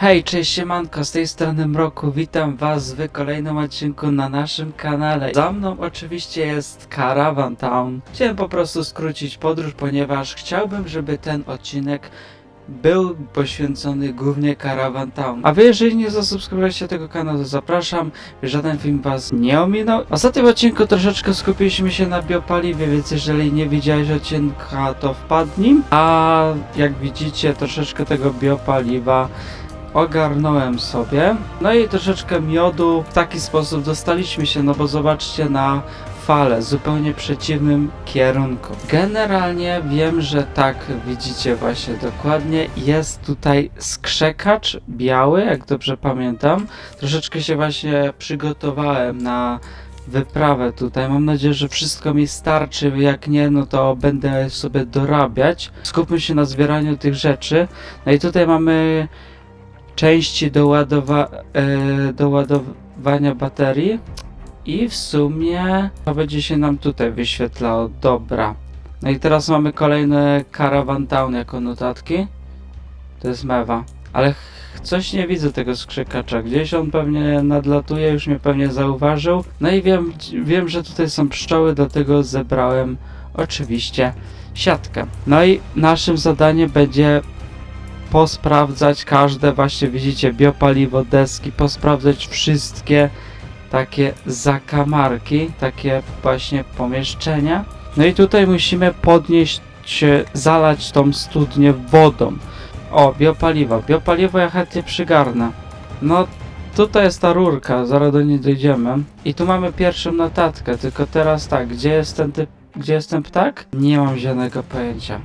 Hej, cześć siemanko, z tej strony Mroku, witam was w kolejnym odcinku na naszym kanale. Za mną oczywiście jest Caravan Town. Chciałem po prostu skrócić podróż, ponieważ chciałbym, żeby ten odcinek był poświęcony głównie Caravan Town. A wy jeżeli nie zasubskrybowaliście tego kanału, to zapraszam, żaden film was nie ominął. W ostatnim odcinku troszeczkę skupiliśmy się na biopaliwie, więc jeżeli nie widziałeś odcinka, to wpadnij. A jak widzicie, troszeczkę tego biopaliwa ogarnąłem sobie. No i troszeczkę miodu w taki sposób dostaliśmy się, no bo zobaczcie na falę, zupełnie przeciwnym kierunku. Generalnie wiem, że tak widzicie właśnie dokładnie. Jest tutaj skrzekacz biały, jak dobrze pamiętam. Troszeczkę się właśnie przygotowałem na wyprawę tutaj. Mam nadzieję, że wszystko mi starczy. Jak nie, no to będę sobie dorabiać. Skupmy się na zbieraniu tych rzeczy. No i tutaj mamy części do, ładowa- e, do ładowania baterii i w sumie to będzie się nam tutaj wyświetlało. Dobra. No i teraz mamy kolejny Caravan Town jako notatki. To jest mewa. Ale coś nie widzę tego skrzykacza. Gdzieś on pewnie nadlatuje, już mnie pewnie zauważył. No i wiem, wiem, że tutaj są pszczoły, dlatego zebrałem oczywiście siatkę. No i naszym zadaniem będzie posprawdzać każde, właśnie widzicie, biopaliwo, deski, posprawdzać wszystkie takie zakamarki, takie właśnie pomieszczenia. No i tutaj musimy podnieść, zalać tą studnię wodą. O, biopaliwo. Biopaliwo ja chętnie przygarnę. No, tutaj jest ta rurka, zaraz do niej dojdziemy. I tu mamy pierwszą notatkę, tylko teraz tak, gdzie jest ten typ, gdzie jest ten ptak? Nie mam zielonego pojęcia.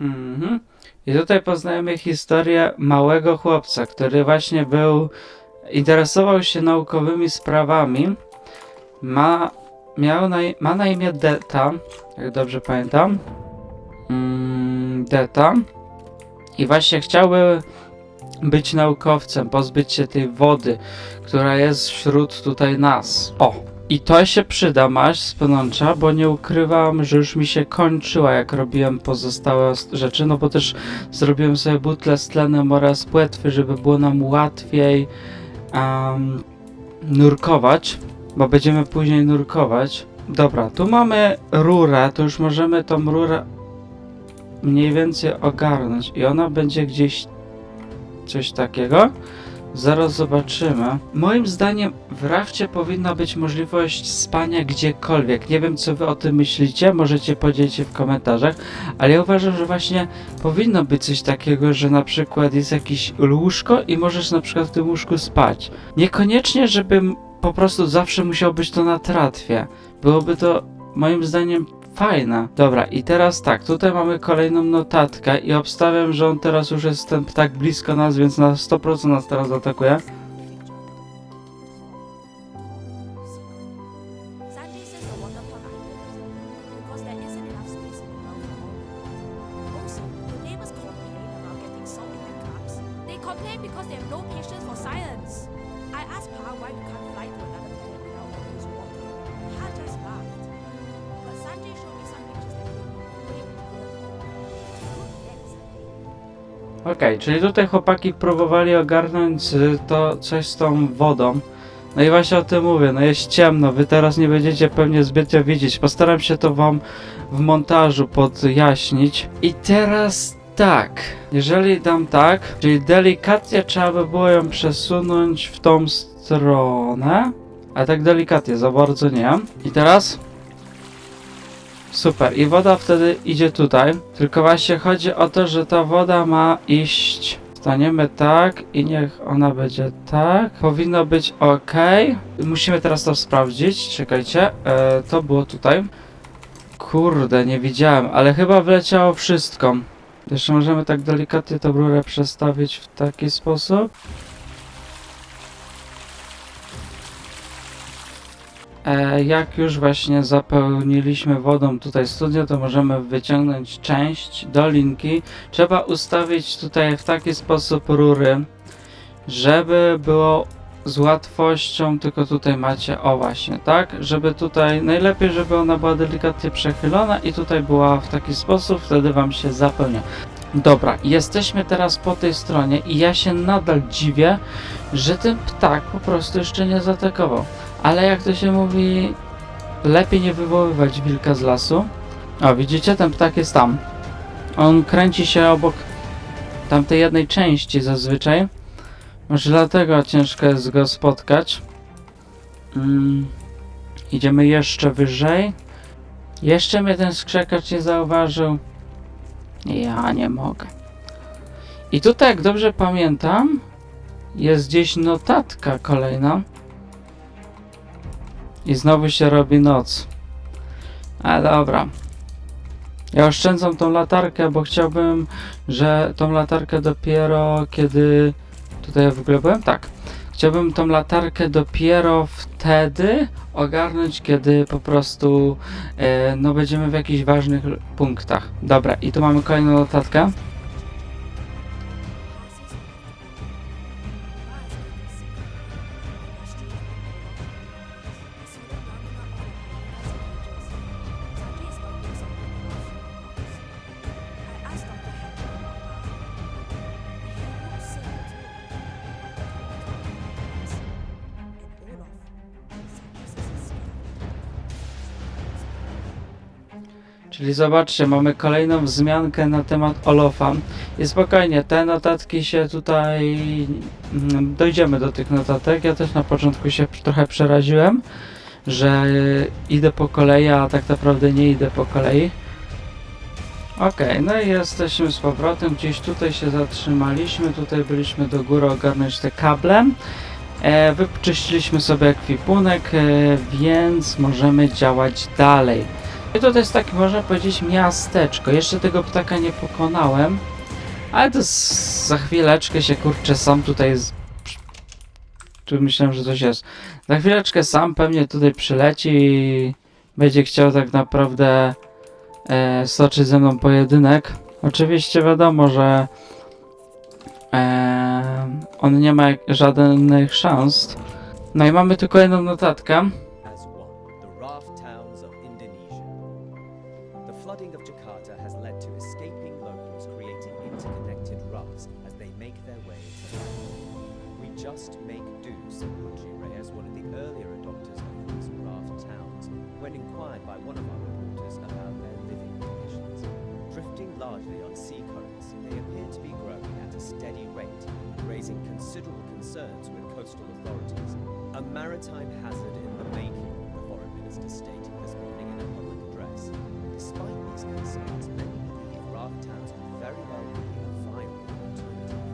Mhm. I tutaj poznajemy historię małego chłopca, który właśnie był, interesował się naukowymi sprawami. Ma, miał na, ma na imię Deta, jak dobrze pamiętam. Mm, Deta. I właśnie chciałby być naukowcem, pozbyć się tej wody, która jest wśród tutaj nas. O! I to się przyda, maść z bo nie ukrywam, że już mi się kończyła, jak robiłem pozostałe os- rzeczy, no bo też zrobiłem sobie butlę z tlenem oraz płetwy, żeby było nam łatwiej em, nurkować, bo będziemy później nurkować. Dobra, tu mamy rurę, to już możemy tą rurę mniej więcej ogarnąć i ona będzie gdzieś coś takiego. Zaraz zobaczymy. Moim zdaniem w rafcie powinna być możliwość spania gdziekolwiek. Nie wiem co wy o tym myślicie, możecie podzielić się w komentarzach, ale ja uważam, że właśnie powinno być coś takiego, że na przykład jest jakieś łóżko i możesz na przykład w tym łóżku spać. Niekoniecznie, żebym po prostu zawsze musiał być to na tratwie. Byłoby to moim zdaniem fajne. Dobra, i teraz tak, tutaj mamy kolejną notatkę i obstawiam, że on teraz już jest ptak blisko nas, więc na 100% nas teraz atakuje. Czyli tutaj chłopaki próbowali ogarnąć y, to coś z tą wodą. No i właśnie o tym mówię, no jest ciemno, wy teraz nie będziecie pewnie zbytnio widzieć. Postaram się to wam w montażu podjaśnić. I teraz tak, jeżeli dam tak, czyli delikatnie trzeba by było ją przesunąć w tą stronę. A tak delikatnie, za bardzo nie. I teraz Super, i woda wtedy idzie tutaj. Tylko właśnie chodzi o to, że ta woda ma iść. Staniemy tak i niech ona będzie tak. Powinno być ok. Musimy teraz to sprawdzić. Czekajcie, e, to było tutaj. Kurde, nie widziałem, ale chyba wleciało wszystko. Jeszcze możemy tak delikatnie tą rurę przestawić w taki sposób. Jak już właśnie zapełniliśmy wodą tutaj studio, to możemy wyciągnąć część do linki. Trzeba ustawić tutaj w taki sposób rury, żeby było z łatwością, tylko tutaj macie, o właśnie, tak? Żeby tutaj, najlepiej, żeby ona była delikatnie przechylona i tutaj była w taki sposób, wtedy wam się zapełnia. Dobra, jesteśmy teraz po tej stronie i ja się nadal dziwię, że ten ptak po prostu jeszcze nie zaatakował. Ale jak to się mówi, lepiej nie wywoływać wilka z lasu. O, widzicie, ten ptak jest tam. On kręci się obok tamtej jednej części zazwyczaj. Może dlatego ciężko jest go spotkać. Mm, idziemy jeszcze wyżej. Jeszcze mnie ten skrzekacz nie zauważył. Ja nie mogę. I tutaj, jak dobrze pamiętam, jest gdzieś notatka kolejna. I znowu się robi noc. Ale dobra. Ja oszczędzam tą latarkę, bo chciałbym, że tą latarkę dopiero kiedy Tutaj ja w ogóle byłem? Tak. Chciałbym tą latarkę dopiero wtedy ogarnąć, kiedy po prostu e, no będziemy w jakichś ważnych punktach. Dobra, i tu mamy kolejną notatkę. Czyli zobaczcie, mamy kolejną wzmiankę na temat Olofa. I spokojnie, te notatki się tutaj... mm, Dojdziemy do tych notatek. Ja też na początku się trochę przeraziłem, że idę po kolei, a tak naprawdę nie idę po kolei. Okej, no i jesteśmy z powrotem. Gdzieś tutaj się zatrzymaliśmy. Tutaj byliśmy do góry ogarnąć te kable. E, wyczyściliśmy sobie ekwipunek, e, więc możemy działać dalej. I to jest takie, można powiedzieć, miasteczko. Jeszcze tego ptaka nie pokonałem, ale to za chwileczkę się kurczę sam tutaj. Z, tu myślałem, że coś jest. Za chwileczkę sam pewnie tutaj przyleci i będzie chciał tak naprawdę e, stoczyć ze mną pojedynek. Oczywiście wiadomo, że e, on nie ma żadnych szans. No i mamy tu kolejną notatkę. Considerable concerns with coastal authorities. A maritime hazard in the making, the foreign minister stated this morning in a public address. Despite these concerns, many believe raft towns could very well be a viable alternative.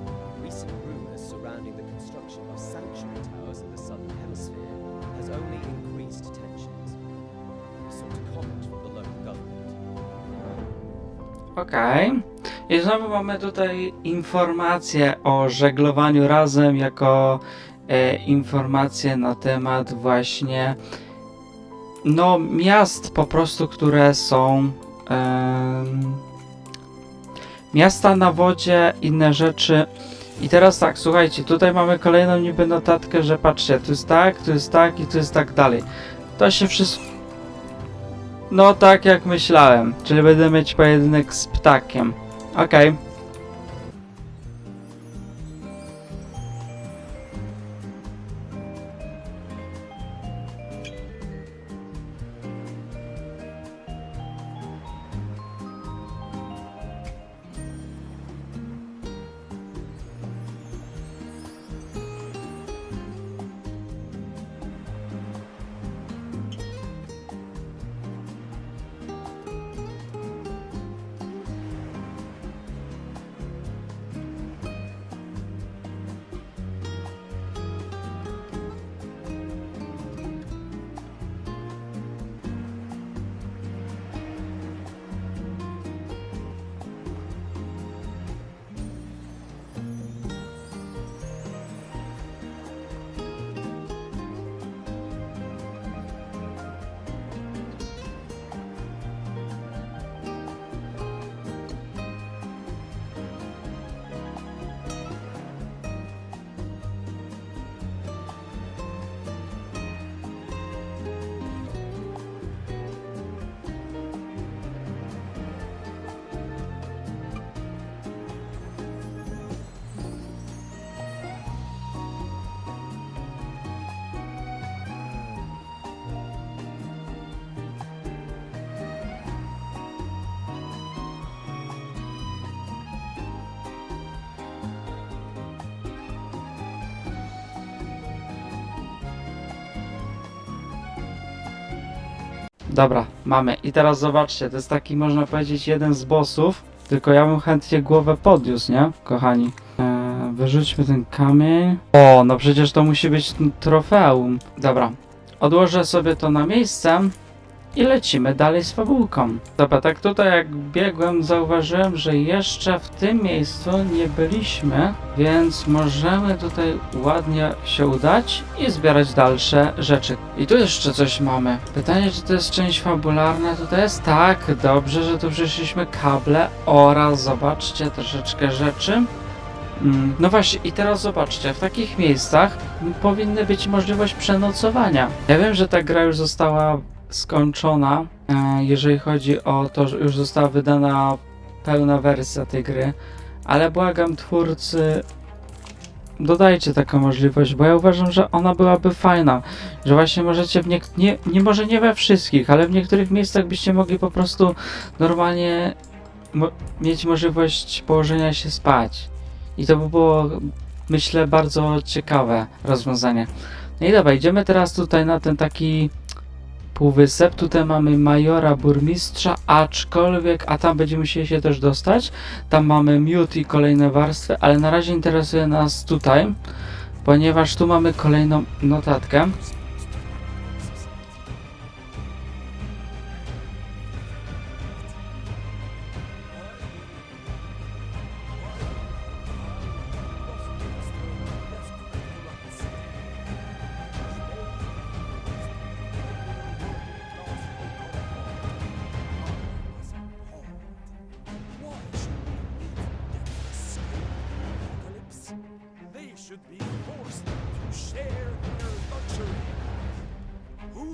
Recent rumours surrounding the construction of sanctuary towers in the southern hemisphere has only increased tensions. We sought a comment from the local government. Okej. I znowu mamy tutaj informacje o żeglowaniu razem jako e, informacje na temat właśnie no miast po prostu, które są em, miasta na wodzie, inne rzeczy. I teraz tak, słuchajcie, tutaj mamy kolejną niby notatkę, że patrzcie, tu jest tak, tu jest tak i tu jest tak dalej. To się wszystko no tak jak myślałem, czyli będę mieć pojedynek z ptakiem. Okej. Dobra, mamy. I teraz zobaczcie, to jest taki, można powiedzieć, jeden z bossów. Tylko ja bym chętnie głowę podniósł, nie? Kochani. Eee, wyrzućmy ten kamień. O, no przecież to musi być trofeum. Dobra. Odłożę sobie to na miejsce i lecimy dalej z fabułką. Dobra, tak tutaj jak biegłem, zauważyłem, że jeszcze w tym miejscu nie byliśmy, więc możemy tutaj ładnie się udać i zbierać dalsze rzeczy. I tu jeszcze coś mamy. Pytanie, czy to jest część fabularna? Tutaj jest tak, dobrze, że tu przyszliśmy kable oraz zobaczcie troszeczkę rzeczy. Mm, No właśnie, i teraz zobaczcie, w takich miejscach powinny być możliwość przenocowania. Ja wiem, że ta gra już została skończona, e, jeżeli chodzi o to, że już została wydana pełna wersja tej gry, ale błagam twórcy, dodajcie taką możliwość, bo ja uważam, że ona byłaby fajna, że właśnie możecie w niek- nie, nie może nie we wszystkich, ale w niektórych miejscach byście mogli po prostu normalnie mo- mieć możliwość położenia się spać. I to by było, myślę, bardzo ciekawe rozwiązanie. No i dobra, idziemy teraz tutaj na ten taki półwysep. Tutaj mamy majora, burmistrza, aczkolwiek, a tam będziemy musieli się też dostać. Tam mamy miód i kolejne warstwy, ale na razie interesuje nas tutaj, ponieważ tu mamy kolejną notatkę.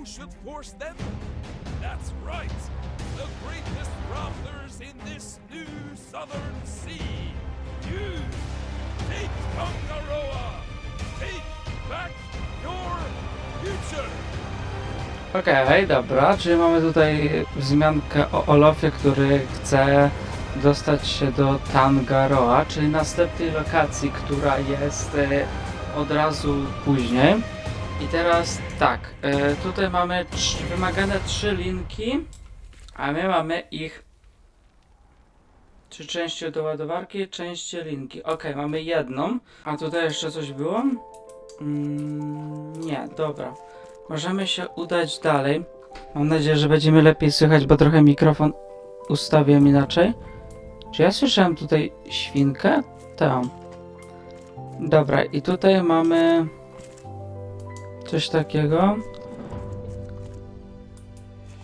Should force them? That's right, the greatest rafters in this new southern sea. You, take Tongaroa! Take back your future! Okej, dobra, czyli mamy tutaj wzmiankę o Olofie, który chce dostać się do Tangaroa, czyli następnej lokacji, która jest e, od razu później. I teraz tak, e, tutaj mamy wymagane trzy linki, a my mamy ich trzy części do ładowarki, części linki. Okej, mamy jedną, a tutaj jeszcze coś było? Mm, nie, dobra. Możemy się udać dalej. Mam nadzieję, że będziemy lepiej słychać, bo trochę mikrofon ustawiłem inaczej. Czy ja słyszałem tutaj świnkę? Tam. Dobra, i tutaj mamy coś takiego.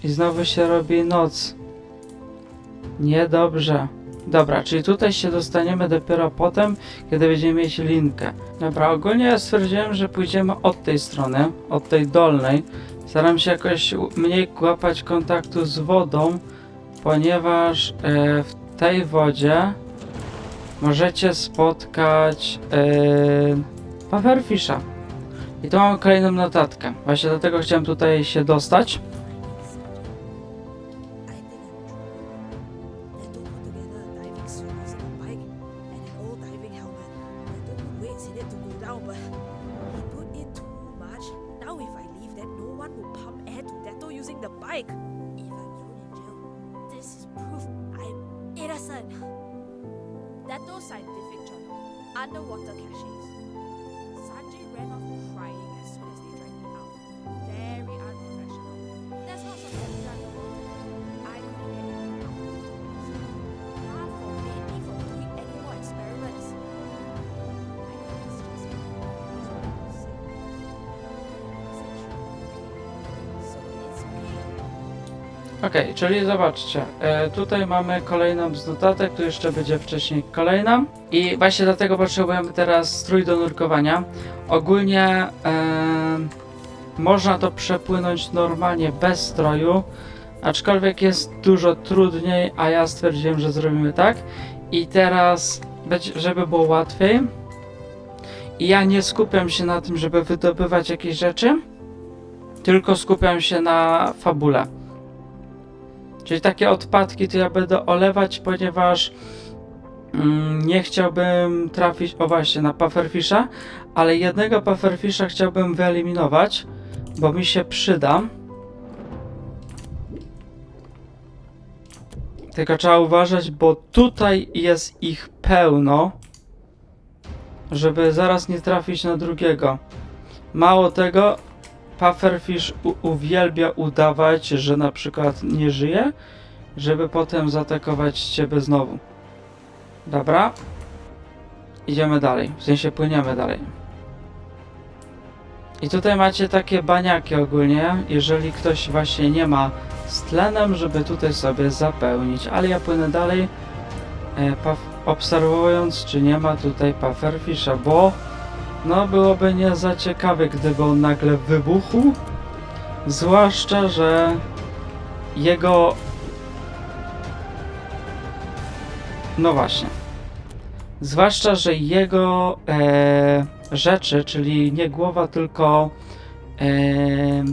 I znowu się robi noc. Niedobrze. Dobra, czyli tutaj się dostaniemy dopiero potem, kiedy będziemy mieć linkę. Dobra, ogólnie ja stwierdziłem, że pójdziemy od tej strony, od tej dolnej. Staram się jakoś mniej łapać kontaktu z wodą, ponieważ e, w tej wodzie możecie spotkać e, pufferfisha. I tu mam kolejną notatkę. Właśnie dlatego chciałem tutaj się dostać. Okay. Okej, czyli zobaczcie, e, tutaj mamy kolejną z notatek, tu jeszcze będzie wcześniej kolejna i właśnie dlatego potrzebujemy teraz strój do nurkowania. Ogólnie e, można to przepłynąć normalnie bez stroju, aczkolwiek jest dużo trudniej, a ja stwierdziłem, że zrobimy tak. I teraz, żeby było łatwiej, i ja nie skupiam się na tym, żeby wydobywać jakieś rzeczy, tylko skupiam się na fabule. Czyli takie odpadki to ja będę olewać, ponieważ mm, nie chciałbym trafić, o właśnie, na pufferfisha, ale jednego pufferfisha chciałbym wyeliminować, bo mi się przyda. Tylko trzeba uważać, bo tutaj jest ich pełno, żeby zaraz nie trafić na drugiego. Mało tego, Pufferfish uwielbia udawać, że na przykład nie żyje, żeby potem zaatakować ciebie znowu. Dobra. Idziemy dalej, w sensie płyniemy dalej. I tutaj macie takie baniaki ogólnie, jeżeli ktoś właśnie nie ma z tlenem, żeby tutaj sobie zapełnić. Ale ja płynę dalej, e, obserwując, czy nie ma tutaj pufferfisha, bo no byłoby nie za ciekawe, gdyby on nagle wybuchł. Zwłaszcza, że jego... No właśnie. Zwłaszcza, że jego e, rzeczy, czyli nie głowa, tylko e,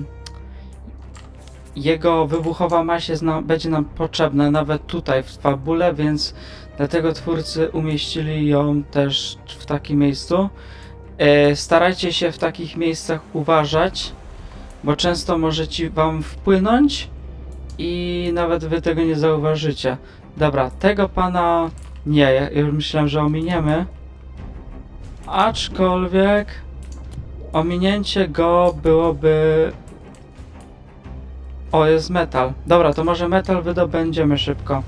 jego wybuchowa nam, będzie nam potrzebna nawet tutaj w fabule, więc dlatego twórcy umieścili ją też w takim miejscu. E, starajcie się w takich miejscach uważać, bo często może ci wam wpłynąć i nawet wy tego nie zauważycie. Dobra, tego pana nie, ja już myślałem, że ominiemy. Aczkolwiek ominięcie go byłoby. O, jest metal. Dobra, to może metal wydobędziemy szybko.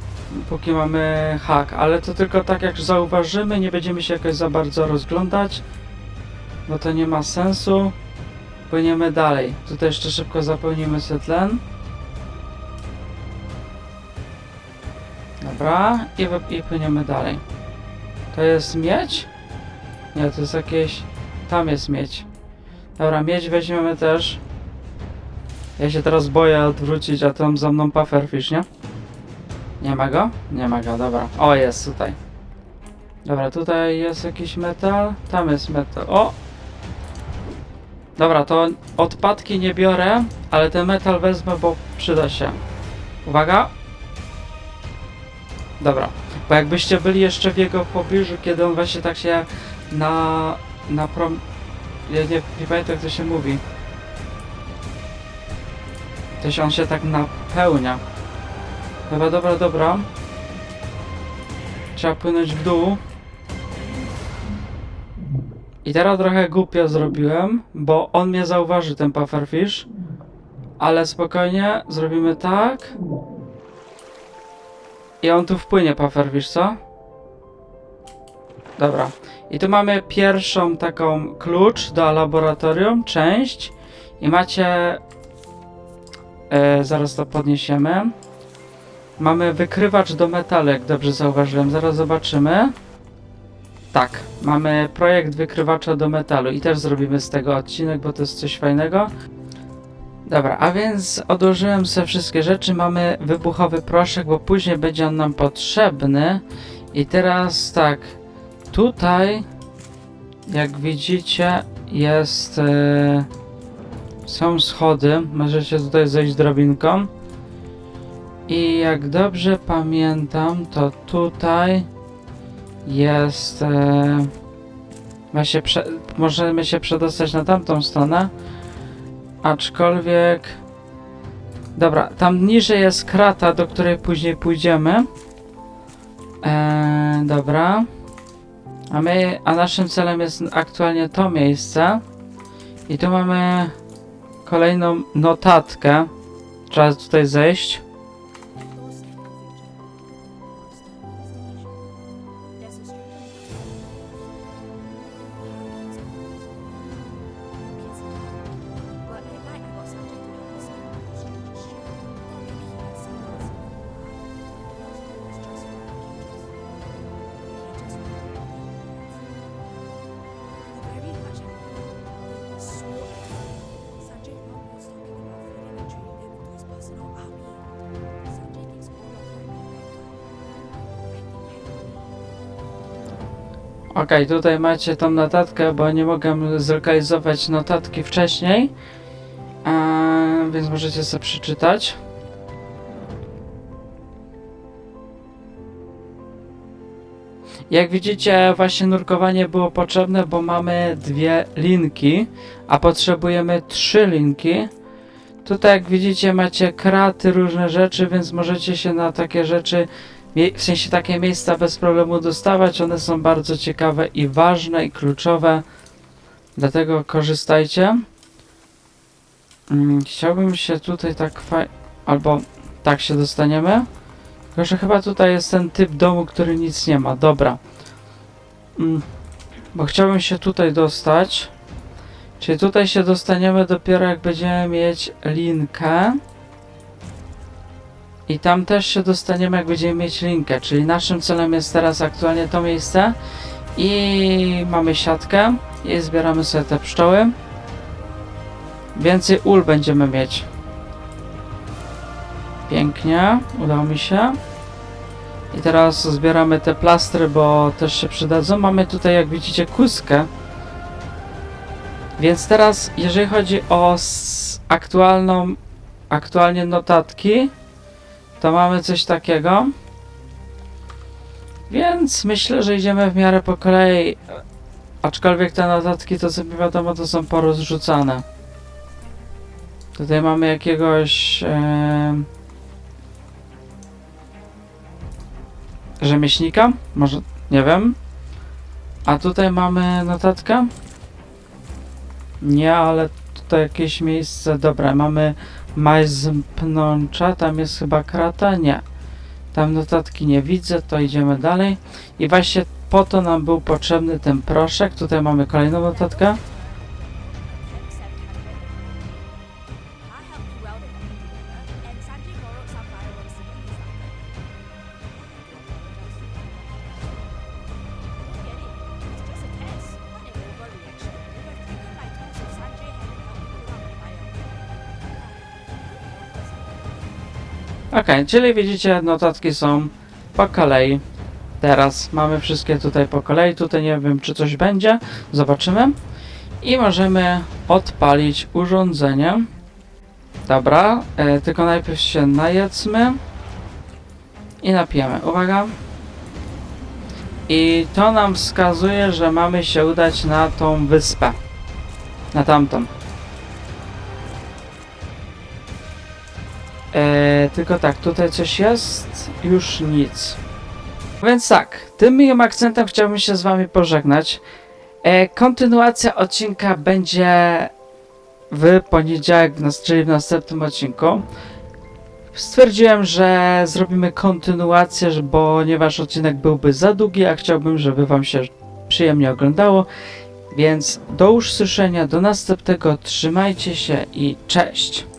Póki mamy hak, ale to tylko tak jak zauważymy, nie będziemy się jakoś za bardzo rozglądać, bo to nie ma sensu. Płyniemy dalej. Tutaj jeszcze szybko zapełnimy sobie tlen. Dobra, i, i płyniemy dalej. To jest miedź? Nie, to jest jakieś... Tam jest miedź. Dobra, miedź weźmiemy też. Ja się teraz boję odwrócić, a tam za mną pufferfish, nie? Nie ma go? Nie ma go, dobra. O, jest tutaj. Dobra, tutaj jest jakiś metal. Tam jest metal. O! Dobra, to odpadki nie biorę, ale ten metal wezmę, bo przyda się. Uwaga! Dobra, bo jakbyście byli jeszcze w jego pobliżu, kiedy on właśnie tak się na... na prom... Ja nie, nie pamiętam jak to się mówi. To się on się tak napełnia. Dobra, dobra, dobra. Trzeba płynąć w dół. I teraz trochę głupio zrobiłem, bo on mnie zauważy, ten pufferfish. Ale spokojnie, zrobimy tak. I on tu wpłynie, pufferfish, co? Dobra. I tu mamy pierwszą taką klucz do laboratorium, część. I macie... E, zaraz to podniesiemy. Mamy wykrywacz do metalu, jak dobrze zauważyłem. Zaraz zobaczymy. Tak, mamy projekt wykrywacza do metalu i też zrobimy z tego odcinek, bo to jest coś fajnego. Dobra, a więc odłożyłem sobie wszystkie rzeczy. Mamy wybuchowy proszek, bo później będzie on nam potrzebny. I teraz tak, tutaj, jak widzicie, jest. e, są schody. Możecie tutaj zejść drabinką. I jak dobrze pamiętam, to tutaj jest. E, ma się prze, możemy się przedostać na tamtą stronę. Aczkolwiek. Dobra, tam niżej jest krata, do której później pójdziemy. E, dobra. A my, a naszym celem jest aktualnie to miejsce. I tu mamy kolejną notatkę. Trzeba tutaj zejść. Okej, tutaj macie tą notatkę, bo nie mogłem zlokalizować notatki wcześniej. Więc możecie sobie przeczytać. Jak widzicie, właśnie nurkowanie było potrzebne, bo mamy dwie linki, a potrzebujemy trzy linki. Tutaj jak widzicie macie kraty, różne rzeczy, więc możecie się na takie rzeczy, w sensie takie miejsca bez problemu dostawać. One są bardzo ciekawe i ważne i kluczowe. Dlatego korzystajcie. Mm, Chciałbym się tutaj tak faj... albo tak się dostaniemy. Tylko, że chyba tutaj jest ten typ domu, który nic nie ma. Dobra. Mm, Bo chciałbym się tutaj dostać. Czyli tutaj się dostaniemy dopiero jak będziemy mieć linkę. I tam też się dostaniemy jak będziemy mieć linkę. Czyli naszym celem jest teraz aktualnie to miejsce. I mamy siatkę. I zbieramy sobie te pszczoły. Więcej ul będziemy mieć. Pięknie, udało mi się. I teraz zbieramy te plastry, bo też się przydadzą. Mamy tutaj, jak widzicie, kuskę. Więc teraz, jeżeli chodzi o aktualną, aktualnie notatki, to mamy coś takiego. Więc myślę, że idziemy w miarę po kolei. Aczkolwiek te notatki, to mi wiadomo, to są porozrzucane. Tutaj mamy jakiegoś em, rzemieślnika, może nie wiem. A tutaj mamy notatkę. Nie, ale tutaj jakieś miejsce. Dobra, mamy majz pnącza, tam jest chyba krata. Nie. Tam notatki nie widzę, to idziemy dalej. I właśnie po to nam był potrzebny ten proszek. Tutaj mamy kolejną notatkę. Ok, czyli widzicie, notatki są po kolei. Teraz mamy wszystkie tutaj po kolei. Tutaj nie wiem, czy coś będzie. Zobaczymy. I możemy odpalić urządzenie. Dobra, e, tylko najpierw się najedzmy i napijemy. Uwaga. I to nam wskazuje, że mamy się udać na tą wyspę. Na tamtą. E, tylko tak, tutaj coś jest, już nic. Więc tak, tym miłym akcentem chciałbym się z wami pożegnać. E, kontynuacja odcinka będzie w poniedziałek, czyli w następnym odcinku. Stwierdziłem, że zrobimy kontynuację, ponieważ odcinek byłby za długi, a chciałbym, żeby wam się przyjemnie oglądało. Więc do usłyszenia, do następnego, trzymajcie się i cześć!